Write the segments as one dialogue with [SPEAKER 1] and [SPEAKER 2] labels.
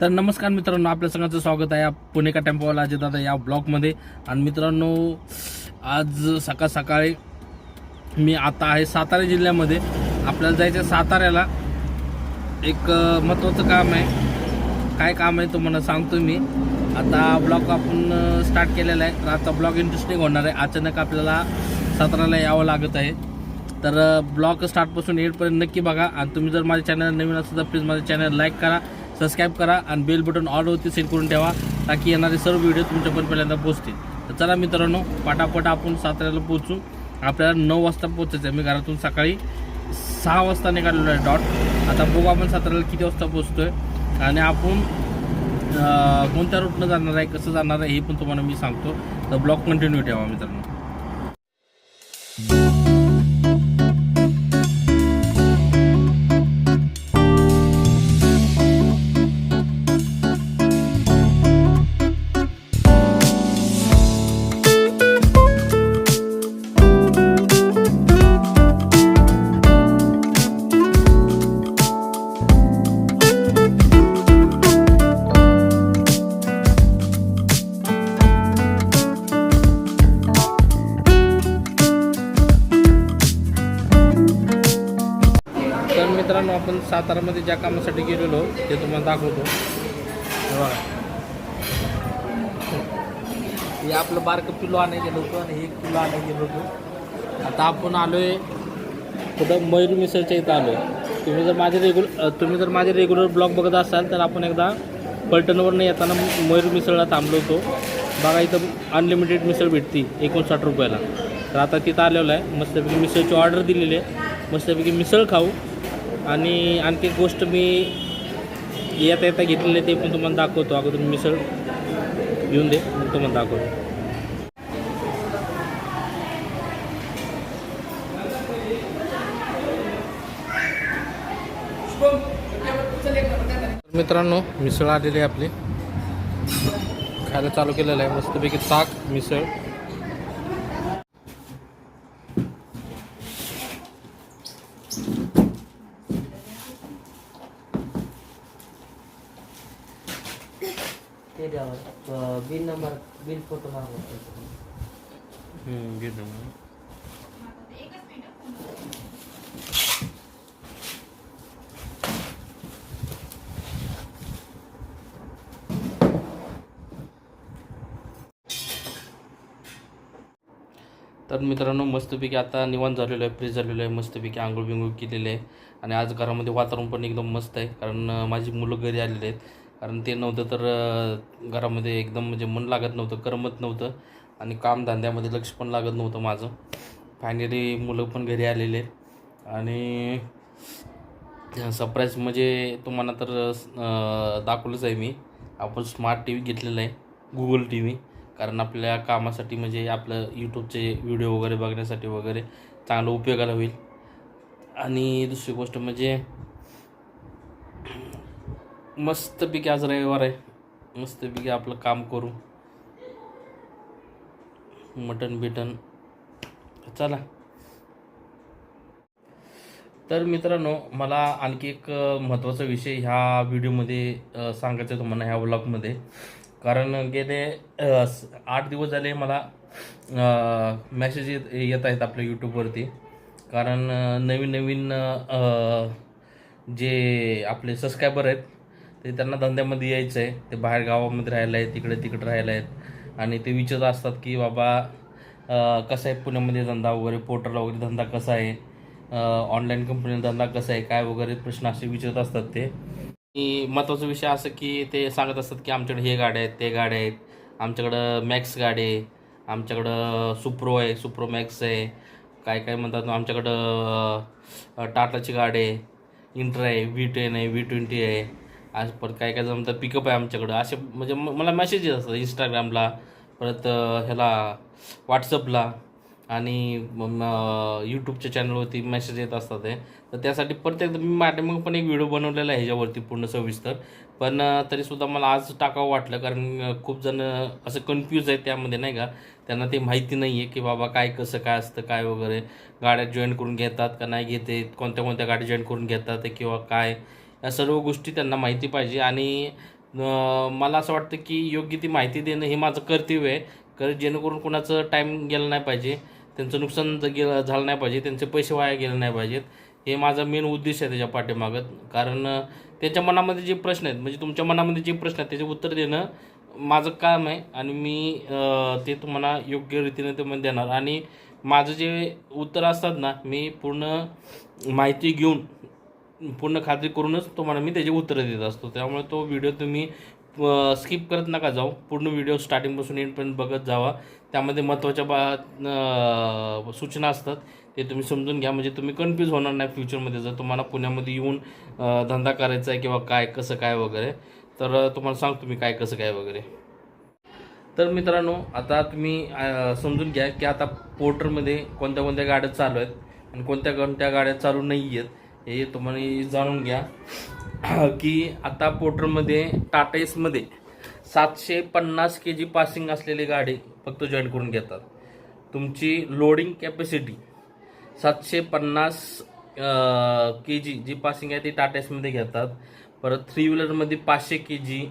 [SPEAKER 1] तर नमस्कार मित्रांनो आपल्या सगळ्यांचं स्वागत आहे या पुणेका टेम्पोवाला दादा या ब्लॉगमध्ये. आणि मित्रांनो आज सकाळ सकाळी मी आता आहे सातारा जिल्ह्यामध्ये. आपल्याला जायचं आहे साताऱ्याला. एक महत्त्वाचं काम आहे. काय काम आहे तुम्हाला सांगतो मी. आता ब्लॉग आपण स्टार्ट केलेला आहे. तर आता ब्लॉग इंटरेस्टिंग होणार आहे. अचानक आपल्याला साताऱ्याला यावं लागत आहे. तर ब्लॉग स्टार्टपासून एडपर्यंत नक्की बघा. आणि तुम्ही जर माझ्या चॅनल नवीन असेल तर प्लीज माझ्या चॅनल लाईक करा. सबस्क्राईब करा आणि बेल बटन ऑलवरती सेट करून ठेवा ताकी येणारे सर्व व्हिडिओ तुमच्यापर्यंत पहिल्यांदा पोहोचतील. तर चला मित्रांनो पटापट आपण साताऱ्याला पोहोचू. आपल्याला नऊ वाजता पोहोचायचं आहे. मी घरातून सकाळी सहा वाजता निघालेलो आहे डॉट आता बघू आपण साताऱ्याला किती वाजता पोहोचतोय. आणि आपण कोणत्या रूटनं जाणार आहे कसं जाणार आहे हे पण तुम्हाला मी सांगतो. तर ब्लॉग कंटिन्यू ठेवा मित्रांनो. सातारामध्ये ज्या कामासाठी गेलेलो ते तुम्हाला दाखवतो. हे आपलं बारकं किलो आणायला गेलो होतो आणि हे एक किलो आणायला गेलो होतो. आता आपण आलोय कुठं? मयूर मिसळच्या इथं आलो तुम्ही जर माझे रेग्युलर तुम्ही जर माझे रेग्युलर ब्लॉग बघत असाल तर आपण एकदा पलटणवरनं येताना मयूर मिसळला थांबलो होतो. बघा इथं अनलिमिटेड मिसळ भेटती एकोणसाठ रुपयाला. तर आता तिथं आलेलं आहे. मस्तपैकी मिसळची ऑर्डर दिलेली आहे. मस्तपैकी मिसळ खाऊ. आणि आणखी एक गोष्ट मी येता येता घेतलेली आहे ते पण तुम्हाला दाखवतो. अगोदर मिसळ घेऊन दे मग तुम्हाला दाखवतो. मित्रांनो मिसळ आलेली आहे आपली. खायला चालू केलेलं आहे. मस्तपैकी ताक मिसळ
[SPEAKER 2] ते द्यावं बिल नंबर बिल फोटो मागवा
[SPEAKER 1] हम्म, तर मित्रांनो मस्तपैकी आता निवांत झालेलो आहे फ्रेश झालेलो आहे मस्तपैकी आंघोळ बिंघोळ केलेले आहे. आणि आज घरामध्ये वातावरण पण एकदम मस्त आहे कारण माझी मुलं घरी आलेली आहेत. कारण ते नव्हतं तर घरामध्ये एकदम म्हणजे मन लागत नव्हतं करमत नव्हतं. आणि कामधंद्यामध्ये लक्ष पण लागत नव्हतं माझं. फायनली मुलं पण घरी आलेले आहेत. आणि सरप्राईज म्हणजे तुम्हाला तर दाखवलंच आहे मी. आपण स्मार्ट टी व्ही घेतलेला आहे गुगल टी व्ही कारण आपल्या कामासाठी म्हणजे आपलं यूट्यूबचे व्हिडिओ वगैरे बघण्यासाठी वगैरे चांगलं उपयोगाला होईल. आणि दुसरी गोष्ट म्हणजे मस्तपैकी आज रविवार आहे. मस्तपैकी आपलं काम करू. मटन बिटन चला. तर मित्रांनो मला आणखी एक महत्त्वाचा विषय ह्या व्हिडिओमध्ये सांगायचा सांगायचं आहे तुम्हाला ह्या व्लॉगमध्ये कारण गेले आठ दिवस झाले मला मेसेज येत येत आहेत आपल्या यूट्यूबवरती कारण नवीन नवीन जे आपले सबस्क्रायबर आहेत ते त्यांना धंद्यामध्ये यायचं आहे ते बाहेर गावामध्ये राहायला आहेत तिकडे तिकडे राहायला आहेत आणि ते विचारत असतात की बाबा कसं आहे पुण्यामध्ये धंदा वगैरे? पोर्टरला वगैरे धंदा कसा आहे? ऑनलाईन कंपनी धंदा कसा आहे? काय वगैरे प्रश्न असे विचारत असतात ते. आणि महत्त्वाचा विषय असं की ते सांगत असतात की आमच्याकडे हे गाड्या आहेत ते गाड्या आहेत. आमच्याकडं मॅक्स गाडी आहे. आमच्याकडं सुप्रो आहे सुप्रो मॅक्स आहे. काय काय म्हणतात आमच्याकडं टाटाची गाडी आहे. इंटर आहे व्ही टेन आहे व्ही ट्वेंटी आहे. आज परत काय काय जमतं पिकअप आहे आमच्याकडं. असे म्हणजे म- मला मेसेजेस येत असतात इंस्टाग्रामला परत ह्याला व्हॉट्सअपला आणि यूट्यूबच्या चॅनलवरती मेसेज येत असतात ते तर त्यासाठी प्रत्येक मी माझ्या मग पण एक व्हिडिओ बनवलेला आहे ह्याच्यावरती पूर्ण सविस्तर. पण तरीसुद्धा मला आज टाकावं वाटलं कारण खूप जण असं कन्फ्यूज आहे त्यामध्ये नाही का? त्यांना ते माहिती नाही आहे की बाबा काय कसं काय असतं काय वगैरे. गाड्या जॉईन करून घेतात का नाही घेते कोणत्या कोणत्या गाड्या जॉईन करून घेतात किंवा काय? या सर्व गोष्टी त्यांना माहिती पाहिजे आणि मला असं वाटतं की योग्य ती माहिती देणं हे माझं कर्तव्य आहे. कारण जेणेकरून कोणाचं टाईम गेला नाही पाहिजे त्यांचं नुकसान गेलं झालं नाही पाहिजे त्यांचे पैसे वाया गेले नाही पाहिजेत हे माझा मेन उद्देश आहे त्याच्या पाठीमागत कारण त्याच्या मनामध्ये जे प्रश्न आहेत म्हणजे तुमच्या मनामध्ये जे प्रश्न आहेत त्याचे उत्तर देणं माझं काम आहे आणि मी ते तुम्हाला योग्य रीतीने ते देणार. आणि माझं जे उत्तर असतात ना मी पूर्ण माहिती घेऊन पूर्ण खात्री करूनच तुम्हाला मी त्याची उत्तरं देत असतो. त्यामुळे तो व्हिडिओ तुम्ही स्किप करत नका जाऊ. पूर्ण व्हिडिओ स्टार्टिंगपासून एंडपर्यंत बघत जावा. त्यामध्ये महत्त्वाच्या बा सूचना असतात. ते तुम्ही समजून घ्या. म्हणजे तुम्ही कन्फ्यूज होणार नाही फ्युचरमध्ये जर तुम्हाला पुण्यामध्ये येऊन धंदा करायचा आहे किंवा काय कसं काय वगैरे तर तुम्हाला सांगतो मी काय कसं काय वगैरे. तर मित्रांनो आता तुम्ही समजून घ्या की आता पोर्टरमध्ये कोणत्या कोणत्या गाड्या चालू आहेत आणि कोणत्या कोणत्या गाड्या चालू नाही आहेत हे तुम्हाला जाणून घ्या. की आता पोर्टरमध्ये टाटा एसमध्ये सातशे पन्नास के जी पासिंग असलेली गाडी फक्त जॉईन करून घेतात. तुमची लोडिंग कॅपॅसिटी सातशे पन्नास के जी जी पासिंग आहे ती टाटा एसमध्ये घेतात. परत थ्री व्हीलरमध्ये पाचशे के जी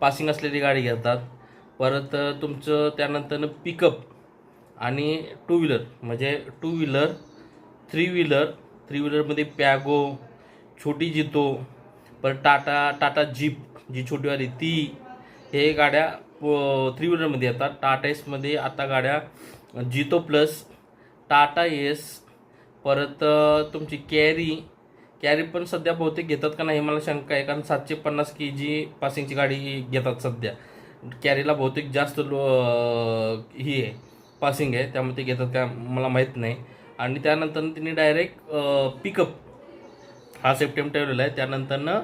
[SPEAKER 1] पासिंग असलेली गाडी घेतात. परत तुमचं त्यानंतरनं पिकअप आणि टू व्हीलर म्हणजे two wheeler three wheeler three व्हीलरमध्ये पॅगो छोटी जितो परत टाटा टाटा जीप जी छोटीवाली ती हे गाड्या थ्री व्हीलरमध्ये येतात. टाटा एसमध्ये आता गाड्या जितो प्लस टाटा एस परत तुमची कॅरी. कॅरी पण सध्या बहुतेक घेतात का नाही मला शंका आहे कारण सातशे पन्नास के जी पासिंगची गाडी घेतात सध्या. कॅरीला बहुतेक जास्त लो ही आहे पासिंग आहे त्यामुळे ते घेतात का मला माहीत नाही. आणि त्यानंतर तिने डायरेक्ट पिकअप हा सेप्टेम ठेवलेला आहे. त्यानंतरनं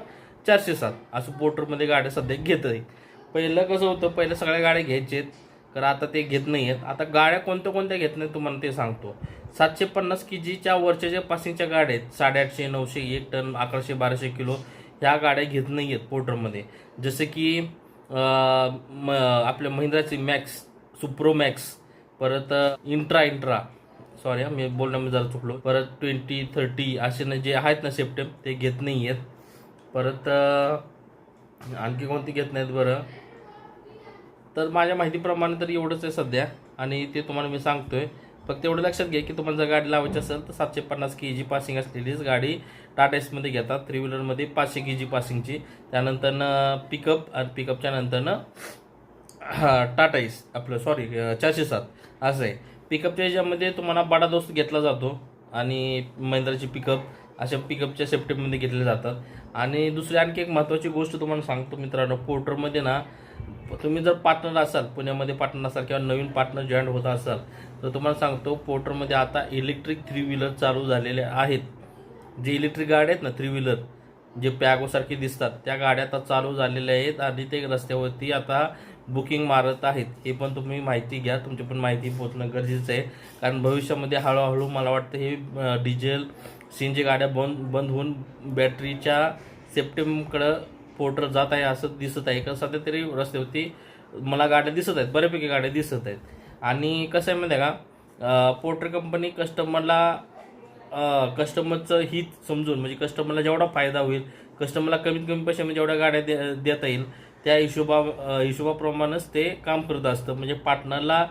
[SPEAKER 1] चारशे सात. असं पोर्टरमध्ये गाड्या सध्या घेत आहे पहिलं कसं होतं पहिलं सगळ्या गाड्या घ्यायचे तर आता ते घेत नाही आहेत आता गाड्या कोणत्या कोणत्या घेत नाही तुम्हाला ते सांगतो. सातशे पन्नास के जीच्या वरच्या ज्या पासिंगच्या गाड्या आहेत साडेआठशे नऊशे एक टन अकराशे बाराशे किलो ह्या गाड्या घेत नाही आहेत पोर्टरमध्ये. जसे की म आपल्या महिंद्राची मॅक्स सुप्रो मॅक्स परत इंट्रा इंट्रा सॉरी मी बोलण्यामध्ये जरा चुकलो. परत ट्वेंटी थर्टी असे ना जे आहेत ना सेप्टेम ते घेत नाही आहेत. परत आणखी कोणती घेत नाहीत बरं? तर माझ्या माहितीप्रमाणे तर एवढंच आहे सध्या. आणि ते तुम्हाला मी सांगतोय. फक्त एवढं लक्षात घ्या की तुम्हाला जर गाडी लावायची असेल तर सातशे पन्नास के जी पासिंग असलेलीच गाडी टाटा एसमध्ये घेतात. थ्री व्हीलरमध्ये पाचशे के जी पासिंगची त्यानंतरनं पिकअप आणि पिकअपच्या नंतरनं हा टाटा एस आपलं सॉरी चारशे सात. असं आहे. पिकअपच्या ह्याच्यामध्ये तुम्हाला बडा दोस्त घेतला जातो आणि महिंद्राची पिकअप अशा पिकअपच्या सेफ्टीमध्ये घेतले जातात. आणि दुसरी आणखी एक महत्त्वाची गोष्ट तुम्हाला सांगतो मित्रांनो पोर्टरमध्ये ना तुम्ही जर पार्टनर असाल पुण्यामध्ये पार्टनर असाल किंवा नवीन पार्टनर जॉईंट होत असाल तर तुम्हाला सांगतो पोर्टरमध्ये आता इलेक्ट्रिक थ्री व्हीलर चालू झालेले आहेत. जे इलेक्ट्रिक गाड्या आहेत ना थ्री व्हीलर जे पॅगोसारखे दिसतात त्या गाड्या आता चालू झालेल्या आहेत आणि ते रस्त्यावरती आता बुकिंग मारत आहेत हे पण तुम्ही माहिती घ्या. तुमची पण माहिती पोहोचणं गरजेचं आहे. कारण भविष्यामध्ये हळूहळू मला वाटतं हे डिझेल सीनची गाड्या बंद बंद होऊन बॅटरीच्या सेप्टेमकडं पोर्टर जात आहे असं दिसत आहे. का सध्या तरी रस्त्यावरती मला गाड्या दिसत आहेत. बऱ्यापैकी गाड्या दिसत आहेत. आणि कसं आहे माहिती आहे का पोर्टर कंपनी कस्टमरला कस्टमरचं हित समजून म्हणजे कस्टमरला जेवढा फायदा होईल कस्टमरला कमीत कमी पैशामध्ये जेवढ्या गाड्या दे देता येईल त्या हिशोबा हिशोबाप्रमाणेच ते काम करत असतं. म्हणजे पार्टनरला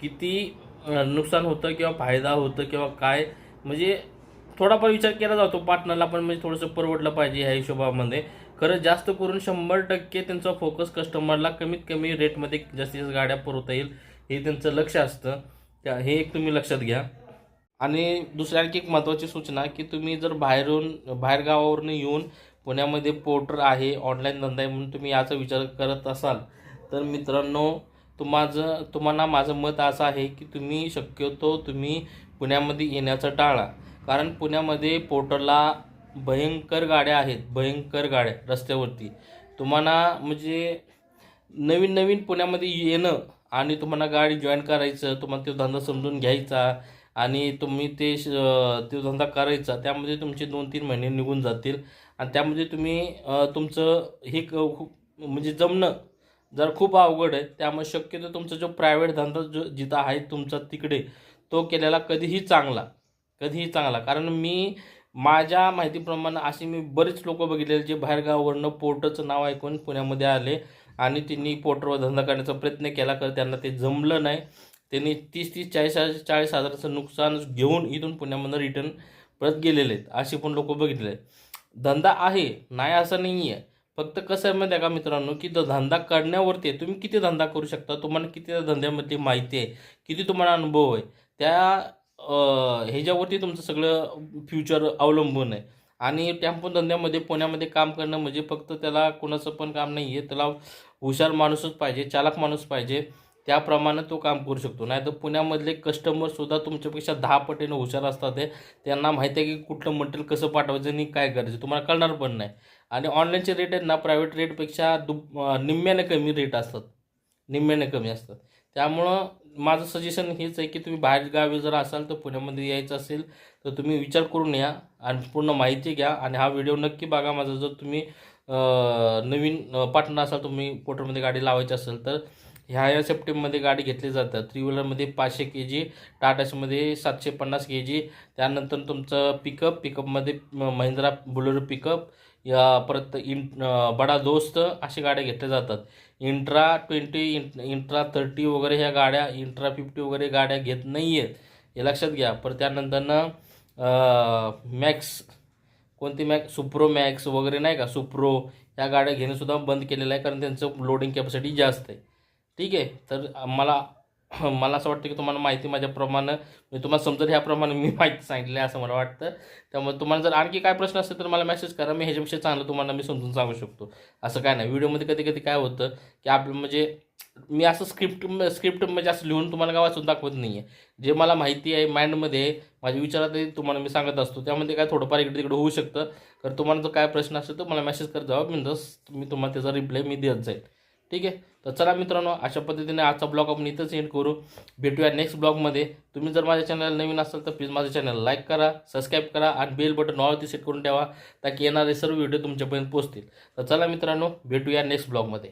[SPEAKER 1] किती नुकसान होतं किंवा फायदा होतं किंवा काय म्हणजे थोडाफार विचार केला जातो पार्टनरला पण म्हणजे थोडंसं परवडलं पाहिजे ह्या हिशोबामध्ये. खरं जास्त करून शंभर टक्के त्यांचा फोकस कस्टमरला कमीत कमी रेटमध्ये जास्तीत जास्त गाड्या पुरवता येईल हे त्यांचं लक्ष असतं. त्या हे एक तुम्ही लक्षात घ्या. आणि दुसऱ्या आणखी एक महत्त्वाची सूचना की तुम्ही जर बाहेरून बाहेर गावावरून येऊन पुण्यामध्ये पोर्टर आहे ऑनलाईन धंदा आहे म्हणून तुम्ही याचा विचार करत असाल. तर मित्रांनो तुम्हाचं तुम्हाला माझं मत असं आहे की तुम्ही शक्यतो तुम्ही पुण्यामध्ये येण्याचं टाळा. कारण पुण्यामध्ये पोर्टरला भयंकर गाड्या आहेत भयंकर गाड्या रस्त्यावरती. तुम्हाला म्हणजे नवीन नवीन पुण्यामध्ये येणं आणि तुम्हाला गाडी जॉईन करायचं तुम्हाला तो धंदा समजून घ्यायचा आणि तुम्ही ते श- तो धंदा करायचा त्यामध्ये तुमचे दोन तीन महिने निघून जातील. आणि त्यामध्ये तुम्ही तुमचं हे क- खूप- म्हणजे जमणं जर खूप अवघड आहे त्यामुळे शक्यतो तुमचा जो प्रायव्हेट धंदा जो जिथं आहे तुमचा तिकडे तो केलेला कधीही चांगला कधीही चांगला. कारण मी माझ्या माहितीप्रमाणे असे मी बरेच लोक बघितलेले जे बाहेरगावावरनं पोर्टरचं नाव ऐकून पुण्यामध्ये आले आणि त्यांनी पोर्टरवर धंदा करण्याचा प्रयत्न केला तर त्यांना ते जमलं नाही. त्यांनी तीस तीस चाळीस चाळीस हजाराचं नुकसान घेऊन इथून पुण्यामधून रिटर्न परत गेलेले आहेत असे पण लोक बघितले आहेत. धंदा आहे नाही असं नाही आहे फक्त कसं आहे माहिती आहे का मित्रांनो की तो धंदा करण्यावरती आहे. तुम्ही किती धंदा करू शकता? तुम्हाला किती धंद्यामध्ये माहिती आहे? किती तुम्हाला अनुभव आहे? त्या ह्याच्यावरती तुमचं सगळं फ्युचर अवलंबून आहे. आणि टॅम्पो धंद्यामध्ये पुण्यामध्ये काम करणं म्हणजे फक्त त्याला कोणाचं पण काम नाही आहे त्याला हुशार माणूसच पाहिजे चालक माणूस पाहिजे. त्याप्रमाणे तो काम करू शकतो. नाही तर पुण्यामधले कस्टमरसुद्धा तुमच्यापेक्षा दहा पटीनं हुशार असतात ते त्यांना माहिती आहे की कुठलं मटेरियल कसं पाठवायचं आणि काय करायचं तुम्हाला कळणार पण नाही. आणि ऑनलाईनचे रेट आहेत ना प्रायव्हेट रेटपेक्षा दु निम्म्याने कमी रेट असतात. निम्म्याने कमी असतात. त्यामुळं माझं सजेशन हेच आहे की तुम्ही बाहेर गावी जर असाल तर पुण्यामध्ये यायचं असेल तर तुम्ही विचार करून या आणि पूर्ण माहिती घ्या. आणि हा व्हिडिओ नक्की बघा माझा. जर तुम्ही नवीन पार्टनर असाल तुम्ही पोर्टरमध्ये गाडी लावायची असेल तर ह्या या सेप्टेंबरमध्ये गाडी घेतली जातात. थ्री व्हीलरमध्ये पाचशे के जी टाटासमध्ये सातशे पन्नास के जी त्यानंतर तुमचं पिकअप पिकअपमध्ये महिंद्रा बुलेरो पिकअप या परत इन बडा दोस्त अशा गाड्या घेतल्या जातात. इंट्रा ट्वेंटी इंट्रा थर्टी वगैरे ह्या गाड्या इंट्रा फिफ्टी वगैरे गाड्या घेत नाही आहेत हे लक्षात घ्या. परत त्यानंतरनं मॅक्स कोणती मॅक्स सुप्रो मॅक्स वगैरे नाही का? सुप्रो ह्या गाड्या घेणंसुद्धा बंद केलेलं आहे कारण त्यांचं लोडिंग कॅपॅसिटी जास्त आहे. ठीक आहे. तर मला मला असं वाटतं की तुम्हाला माहिती माझ्याप्रमाणे मी तुम्हाला समजत ह्याप्रमाणे मी माहिती सांगितली आहे असं मला वाटतं. त्यामुळे तुम्हाला जर आणखी काय प्रश्न असेल तर मला मेसेज करा. मी ह्याच्यापेक्षा चांगलं तुम्हाला मी समजून सांगू शकतो. असं काय नाही. व्हिडिओमध्ये कधी कधी काय होतं की आपलं म्हणजे मी असं स्क्रिप्ट स्क्रिप्ट म्हणजे असं लिहून तुम्हाला काय वाचून दाखवत नाही आहे जे मला माहिती आहे माइंडमध्ये माझ्या विचारात तुम्हाला मी सांगत असतो. त्यामध्ये काय थोडंफार इकडे तिकडे होऊ शकतं. तर तुम्हाला जर काय प्रश्न असेल तर मला मेसेज करत जावा मी जस मी तुम्हाला त्याचा रिप्लाय मी देत जाईल. ठीक आहे? तर चला मित्रांनो अशा पद्धतीने आजचा ब्लॉग आपण इथंच एंड करू. भेटूया नेक्स्ट ब्लॉगमध्ये तुम्ही जर माझ्या चॅनल नवीन असाल तर प्लीज माझ्या चॅनल लाईक करा सबस्क्राईब करा आणि बेल बटन ऑलवरती सेट करून ठेवा ताकी येणारे सर्व व्हिडिओ तुमच्यापर्यंत पोहोचतील. तर चला मित्रांनो भेटूया नेक्स्ट ब्लॉगमध्ये